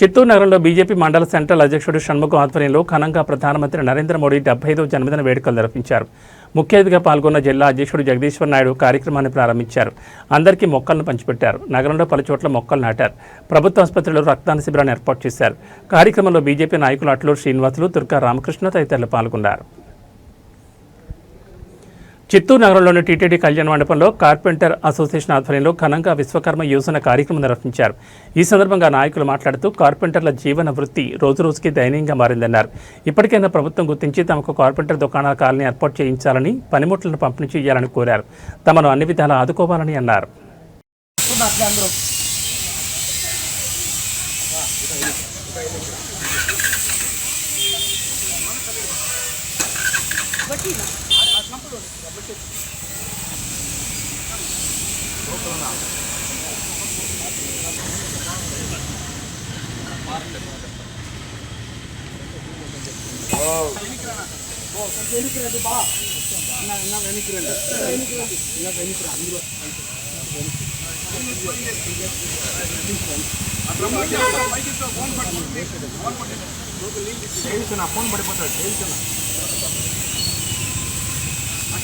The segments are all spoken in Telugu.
చిత్తూరు నగరంలో బీజేపీ మండల సెంట్రల్ అధ్యక్షుడు షణ్ముఖం ఆధ్వర్యంలో ఘనంగా ప్రధానమంత్రి నరేంద్ర మోడీ డెబ్బై ఐదో జన్మదిన వేడుకలు నిర్వహించారు ముఖ్య అతిథిగా పాల్గొన్న జిల్లా అధ్యక్షుడు జగదీశ్వర్ నాయుడు కార్యక్రమాన్ని ప్రారంభించారు. అందరికీ మొక్కలను పంచిపెట్టారు. నగరంలో పలు చోట్ల మొక్కలు నాటారు. ప్రభుత్వ ఆసుపత్రిలో రక్తదాన శిబిరాన్ని ఏర్పాటు చేశారు. కార్యక్రమంలో బీజేపీ నాయకులు అట్లూరు శ్రీనివాసులు దుర్గా రామకృష్ణ తదితరులు పాల్గొన్నారు. చిత్తూరు నగరంలోని టీటీడీ కళ్యాణ మండపంలో కార్పెంటర్ అసోసియేషన్ ఆధ్వర్యంలో ఘనంగా విశ్వకర్మ యోజన కార్యక్రమం నిర్వహించారు. ఈ సందర్భంగా నాయకులు మాట్లాడుతూ కార్పెంటర్ల జీవన వృత్తి రోజురోజుకి దయనీయంగా మారిందన్నారు. ఇప్పటికైనా ప్రభుత్వం గుర్తించి తమకు కార్పెంటర్ దుకాణాల కాలనీ ఏర్పాటు చేయించాలని పనిముట్లను పంపిణీ చేయాలని కోరారు. తమను అన్ని విధాలా ఆదుకోవాలని అన్నారు. வெணிக்கிறேன்ப்பா நான் என்ன வெணிக்கிறேன் என்ன வெணிக்கிறேன் அஞ்சு ரூபா ஃபோன் பண்ணி ஃபோன் பண்ணி சேல்ஸ் நான் ஃபோன் பண்ணி பார்த்தேன் சேல்ஸ் நான்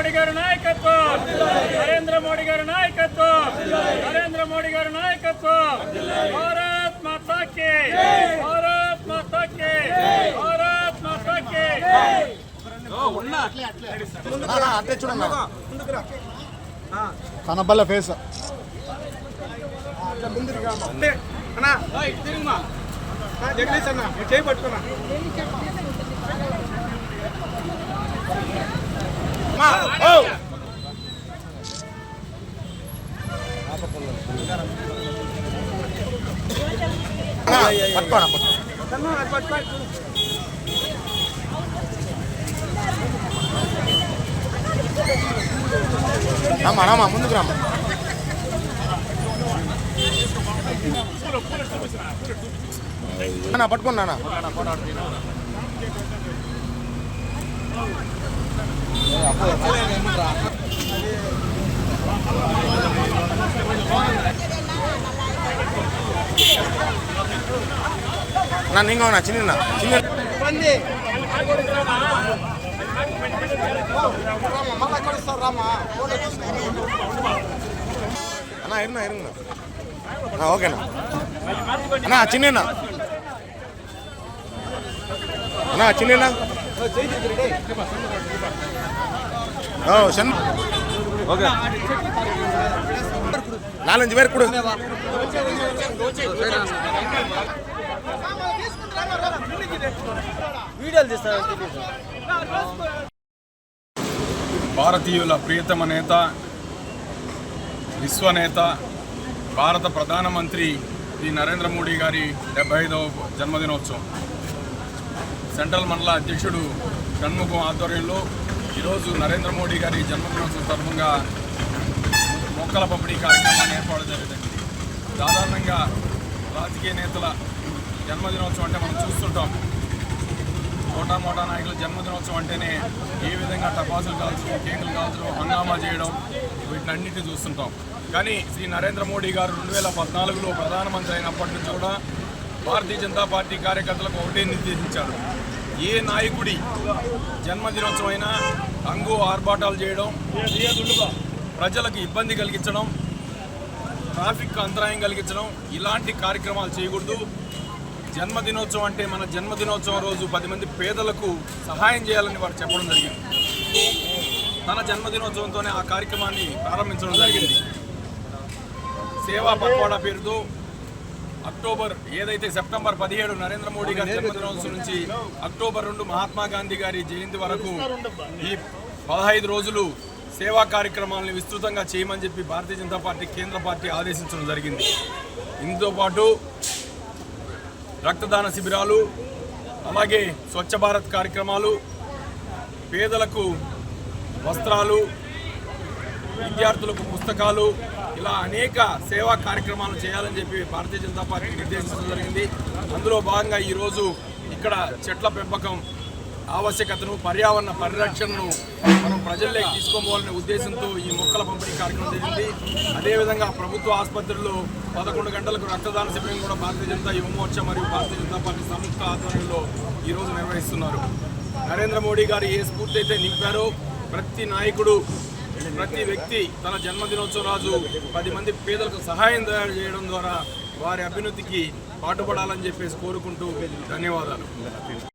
మోడీ గారి నాయకత్వం. నరేంద్ర మోడీ గారి నాయకత్వం. నరేంద్ర మోడీ గారి నాయకత్వం. భారత్ మాతా కి భారత్ మాతా కి భారత్ మాతా కి అంటే చూడన్నా కనబల్ల ఫేస్ అన్నా జగదీష్ అన్న చేయి పట్టుకున్నా. ஆமா. ஆமா முந்துக்குறாமா. நான் பட்டுக்கோண்ணா అన్నా పట్టుకున్నా నా నీంగ ఉన్నా చిన్న చిన్న అన్నా ఇరున్నా ఇరున్నా ఓకేనా అన్నా చిన్న అన్నా చిన్న ఓ ఓకే. పేరు కూడా. భారతీయుల ప్రియతమ నేత విశ్వనేత భారత ప్రధానమంత్రి శ్రీ నరేంద్ర మోడీ గారి డెబ్బై ఐదవ జన్మదినోత్సవం. సెంట్రల్ మండల అధ్యక్షుడు షణ్ముఖం ఆధ్వర్యంలో ఈరోజు నరేంద్ర మోడీ గారి జన్మదినోత్సవం సందర్భంగా మొక్కల పంపిణీ కార్యక్రమాన్ని ఏర్పాటు జరిగింది. సాధారణంగా రాజకీయ నేతల జన్మదినోత్సవం అంటే మనం చూస్తుంటాం. మోటా మోటా నాయకుల జన్మదినోత్సవం అంటేనే ఏ విధంగా టపాసులు కాల్చడం కేకులు కాల్చడం హంగామా చేయడం వీటినన్నిటిని చూస్తుంటాం. కానీ శ్రీ నరేంద్ర మోడీ గారు రెండు వేల పద్నాలుగులో ప్రధానమంత్రి అయినప్పటి నుంచి కూడా భారతీయ జనతా పార్టీ కార్యకర్తలకు ఒకటే నిర్దేశించారు. ఏ నాయకుడి జన్మదినోత్సవం అయినా రంగు ఆర్భాటాలు చేయడం ప్రజలకు ఇబ్బంది కలిగించడం ట్రాఫిక్ అంతరాయం కలిగించడం ఇలాంటి కార్యక్రమాలు చేయకూడదు. జన్మదినోత్సవం అంటే మన జన్మదినోత్సవం రోజు పది మంది పేదలకు సహాయం చేయాలని వారు చెప్పడం జరిగింది. తన జన్మదినోత్సవంతోనే ఆ కార్యక్రమాన్ని ప్రారంభించడం జరిగింది. సేవా పక్వాడా పేరుతో అక్టోబర్ ఏదైతే సెప్టెంబర్ పదిహేడు నరేంద్ర మోడీ గారి జన్మదినోత్సవం నుంచి అక్టోబర్ రెండు మహాత్మా గాంధీ గారి జయంతి వరకు ఈ పదహైదు రోజులు సేవా కార్యక్రమాలను విస్తృతంగా చేయమని చెప్పి భారతీయ జనతా పార్టీ కేంద్ర పార్టీ ఆదేశించడం జరిగింది. ఇందుతో పాటు రక్తదాన శిబిరాలు అలాగే స్వచ్ఛ భారత్ కార్యక్రమాలు పేదలకు వస్త్రాలు విద్యార్థులకు పుస్తకాలు ఇలా అనేక సేవా కార్యక్రమాలు చేయాలని చెప్పి భారతీయ జనతా పార్టీ నిర్దేశించడం జరిగింది. అందులో భాగంగా ఈరోజు ఇక్కడ చెట్ల పెంపకం ఆవశ్యకతను పర్యావరణ పరిరక్షణను మనం ప్రజల్లోకి తీసుకోవాలనే ఉద్దేశంతో ఈ మొక్కల పంపిణీ కార్యక్రమం జరిగింది. అదేవిధంగా ప్రభుత్వ ఆసుపత్రుల్లో పదకొండు గంటలకు రక్తదాన శిబిరం కూడా భారతీయ జనతా యువమోర్చ మరియు భారతీయ జనతా పార్టీ సంయుక్త ఆధ్వర్యంలో ఈరోజు నిర్వహిస్తున్నారు. నరేంద్ర మోడీ గారు ఏ స్ఫూర్తి అయితే నింపారో ప్రతి నాయకుడు ప్రతి వ్యక్తి తన జన్మదినోత్సవం రోజు పది మంది పేదలకు సహాయం తయారు చేయడం ద్వారా వారి అభివృద్ధికి పాటుపడాలని చెప్పేసి కోరుకుంటూ ధన్యవాదాలు.